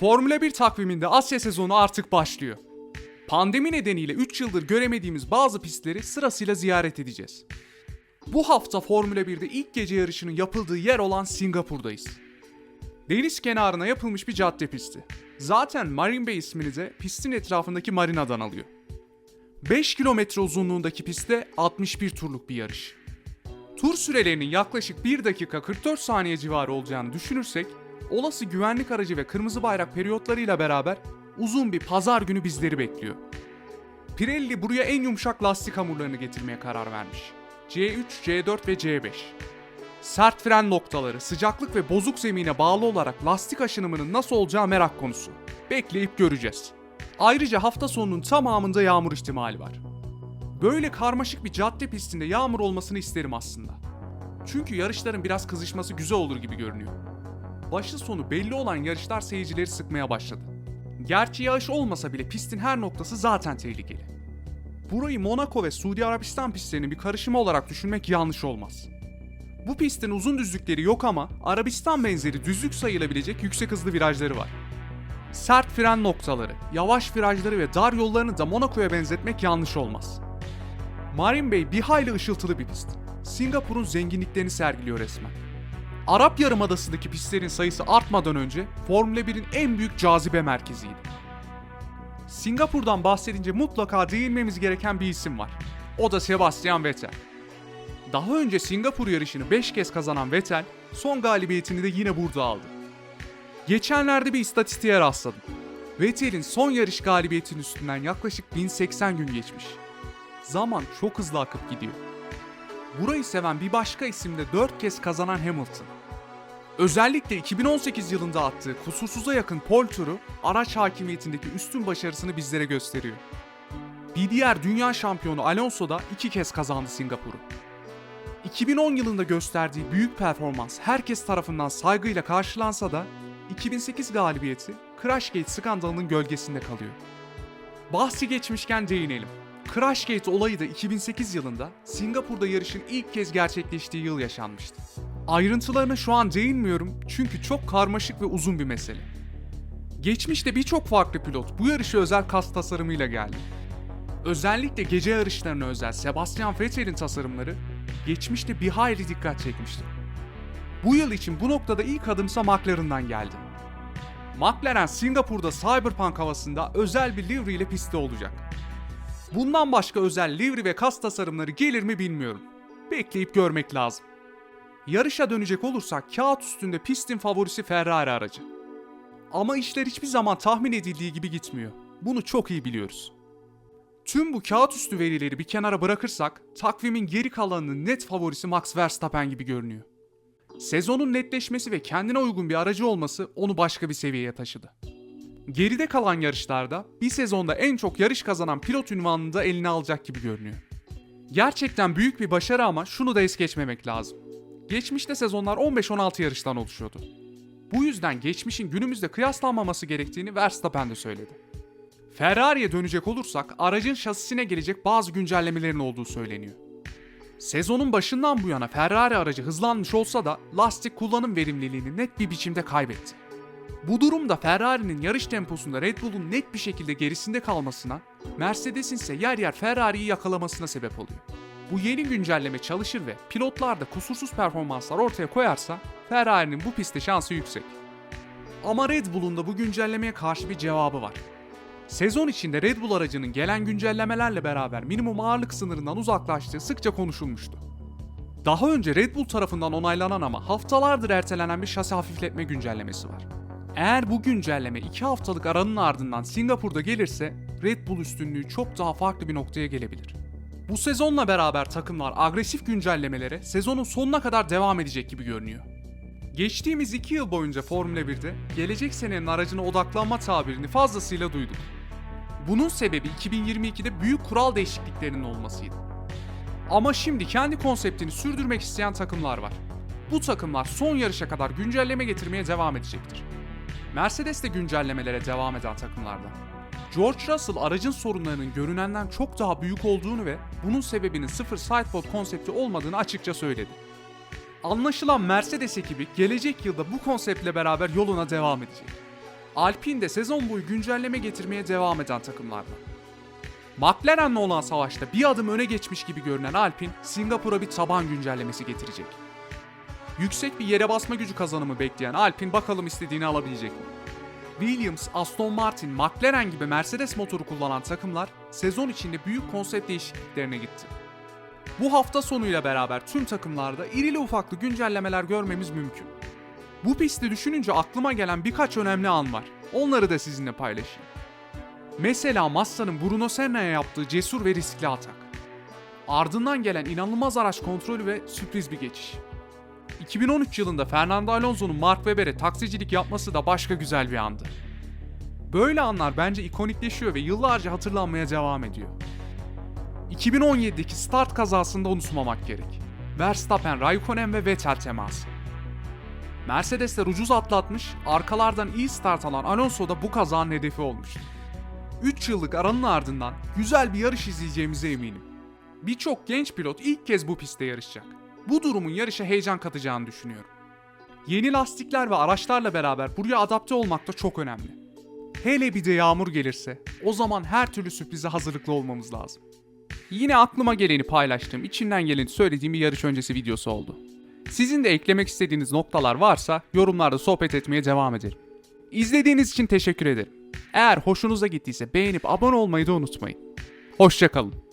Formula 1 takviminde Asya sezonu artık başlıyor. Pandemi nedeniyle 3 yıldır göremediğimiz bazı pistleri sırasıyla ziyaret edeceğiz. Bu hafta Formula 1'de ilk gece yarışının yapıldığı yer olan Singapur'dayız. Deniz kenarına yapılmış bir cadde pisti. Zaten Marine Bay ismini de pistin etrafındaki marinadan alıyor. 5 kilometre uzunluğundaki pistte 61 turluk bir yarış. Tur sürelerinin yaklaşık 1 dakika 44 saniye civarı olacağını düşünürsek, olası güvenlik aracı ve kırmızı bayrak periyotlarıyla beraber uzun bir pazar günü bizleri bekliyor. Pirelli buraya en yumuşak lastik hamurlarını getirmeye karar vermiş. C3, C4 ve C5. Sert fren noktaları, sıcaklık ve bozuk zemine bağlı olarak lastik aşınımının nasıl olacağı merak konusu. Bekleyip göreceğiz. Ayrıca hafta sonunun tamamında yağmur ihtimali var. Böyle karmaşık bir cadde pistinde yağmur olmasını isterim aslında. Çünkü yarışların biraz kızışması güzel olur gibi görünüyor. Başı sonu belli olan yarışlar seyircileri sıkmaya başladı. Gerçi yağış olmasa bile pistin her noktası zaten tehlikeli. Burayı Monaco ve Suudi Arabistan pistlerinin bir karışımı olarak düşünmek yanlış olmaz. Bu pistin uzun düzlükleri yok ama Arabistan benzeri düzlük sayılabilecek yüksek hızlı virajları var. Sert fren noktaları, yavaş virajları ve dar yollarını da Monaco'ya benzetmek yanlış olmaz. Marine Bay bir hayli ışıltılı bir pist. Singapur'un zenginliklerini sergiliyor resmen. Arap Yarımadası'ndaki pistlerin sayısı artmadan önce Formula 1'in en büyük cazibe merkeziydi. Singapur'dan bahsedince mutlaka değinmemiz gereken bir isim var. O da Sebastian Vettel. Daha önce Singapur yarışını 5 kez kazanan Vettel, son galibiyetini de yine burada aldı. Geçenlerde bir istatistiğe rastladım. Vettel'in son yarış galibiyetinin üstünden yaklaşık 1080 gün geçmiş. Zaman çok hızlı akıp gidiyor. Burayı seven bir başka isim de 4 kez kazanan Hamilton. Özellikle 2018 yılında attığı kusursuza yakın pole turu araç hakimiyetindeki üstün başarısını bizlere gösteriyor. Bir diğer dünya şampiyonu Alonso da iki kez kazandı Singapur'u. 2010 yılında gösterdiği büyük performans herkes tarafından saygıyla karşılansa da 2008 galibiyeti Crashgate skandalının gölgesinde kalıyor. Bahsi geçmişken değinelim. Crashgate olayı da 2008 yılında Singapur'da yarışın ilk kez gerçekleştiği yıl yaşanmıştı. Ayrıntılarına şu an değinmiyorum çünkü çok karmaşık ve uzun bir mesele. Geçmişte birçok farklı pilot bu yarışa özel kas tasarımıyla geldi. Özellikle gece yarışlarına özel Sebastian Vettel'in tasarımları geçmişte bir hayli dikkat çekmişti. Bu yıl için bu noktada ilk adımsa McLaren'dan geldi. McLaren Singapur'da Cyberpunk havasında özel bir livery ile pistte olacak. Bundan başka özel livery ve kas tasarımları gelir mi bilmiyorum. Bekleyip görmek lazım. Yarışa dönecek olursak kağıt üstünde pistin favorisi Ferrari aracı. Ama işler hiçbir zaman tahmin edildiği gibi gitmiyor. Bunu çok iyi biliyoruz. Tüm bu kağıt üstü verileri bir kenara bırakırsak takvimin geri kalanının net favorisi Max Verstappen gibi görünüyor. Sezonun netleşmesi ve kendine uygun bir aracı olması onu başka bir seviyeye taşıdı. Geride kalan yarışlarda bir sezonda en çok yarış kazanan pilot ünvanını da eline alacak gibi görünüyor. Gerçekten büyük bir başarı ama şunu da es geçmemek lazım. Geçmişte sezonlar 15-16 yarıştan oluşuyordu. Bu yüzden geçmişin günümüzde kıyaslanmaması gerektiğini Verstappen de söyledi. Ferrari'ye dönecek olursak aracın şasisine gelecek bazı güncellemelerin olduğu söyleniyor. Sezonun başından bu yana Ferrari aracı hızlanmış olsa da lastik kullanım verimliliğini net bir biçimde kaybetti. Bu durum da Ferrari'nin yarış temposunda Red Bull'un net bir şekilde gerisinde kalmasına, Mercedes'in ise yer yer Ferrari'yi yakalamasına sebep oluyor. Bu yeni güncelleme çalışır ve pilotlar da kusursuz performanslar ortaya koyarsa Ferrari'nin bu pistte şansı yüksek. Ama Red Bull'un da bu güncellemeye karşı bir cevabı var. Sezon içinde Red Bull aracının gelen güncellemelerle beraber minimum ağırlık sınırından uzaklaştığı sıkça konuşulmuştu. Daha önce Red Bull tarafından onaylanan ama haftalardır ertelenen bir şasi hafifletme güncellemesi var. Eğer bu güncelleme 2 haftalık aranın ardından Singapur'da gelirse Red Bull üstünlüğü çok daha farklı bir noktaya gelebilir. Bu sezonla beraber takımlar agresif güncellemelere sezonun sonuna kadar devam edecek gibi görünüyor. Geçtiğimiz 2 yıl boyunca Formula 1'de gelecek senenin aracına odaklanma tabirini fazlasıyla duyduk. Bunun sebebi 2022'de büyük kural değişikliklerinin olmasıydı. Ama şimdi kendi konseptini sürdürmek isteyen takımlar var. Bu takımlar son yarışa kadar güncelleme getirmeye devam edecektir. Mercedes de güncellemelere devam eden takımlardan. George Russell aracın sorunlarının görünenden çok daha büyük olduğunu ve bunun sebebinin sıfır sidepod konsepti olmadığını açıkça söyledi. Anlaşılan Mercedes ekibi gelecek yılda bu konseptle beraber yoluna devam edecek. Alpine de sezon boyu güncelleme getirmeye devam eden takımlardan. McLaren'le olan savaşta bir adım öne geçmiş gibi görünen Alpine, Singapur'a bir taban güncellemesi getirecek. Yüksek bir yere basma gücü kazanımı bekleyen Alpine bakalım istediğini alabilecek mi? Williams, Aston Martin, McLaren gibi Mercedes motoru kullanan takımlar sezon içinde büyük konsept değişikliklerine gitti. Bu hafta sonuyla beraber tüm takımlarda irili ufaklı güncellemeler görmemiz mümkün. Bu pisti düşününce aklıma gelen birkaç önemli an var. Onları da sizinle paylaşayım. Mesela Massa'nın Bruno Senna'ya yaptığı cesur ve riskli atak. Ardından gelen inanılmaz araç kontrolü ve sürpriz bir geçiş. 2013 yılında Fernando Alonso'nun Mark Webber'e taksicilik yapması da başka güzel bir andı. Böyle anlar bence ikonikleşiyor ve yıllarca hatırlanmaya devam ediyor. 2017'deki start kazasında unutmamak gerek. Verstappen, Raikkonen ve Vettel teması. Mercedesler ucuz atlatmış, arkalardan iyi start alan Alonso da bu kazanın hedefi olmuştu. 3 yıllık aranın ardından güzel bir yarış izleyeceğimize eminim. Birçok genç pilot ilk kez bu pistte yarışacak. Bu durumun yarışa heyecan katacağını düşünüyorum. Yeni lastikler ve araçlarla beraber buraya adapte olmak da çok önemli. Hele bir de yağmur gelirse, o zaman her türlü sürprize hazırlıklı olmamız lazım. Yine aklıma geleni paylaştığım, içinden geleni söylediğim bir yarış öncesi videosu oldu. Sizin de eklemek istediğiniz noktalar varsa yorumlarda sohbet etmeye devam ederim. İzlediğiniz için teşekkür ederim. Eğer hoşunuza gittiyse beğenip abone olmayı da unutmayın. Hoşçakalın.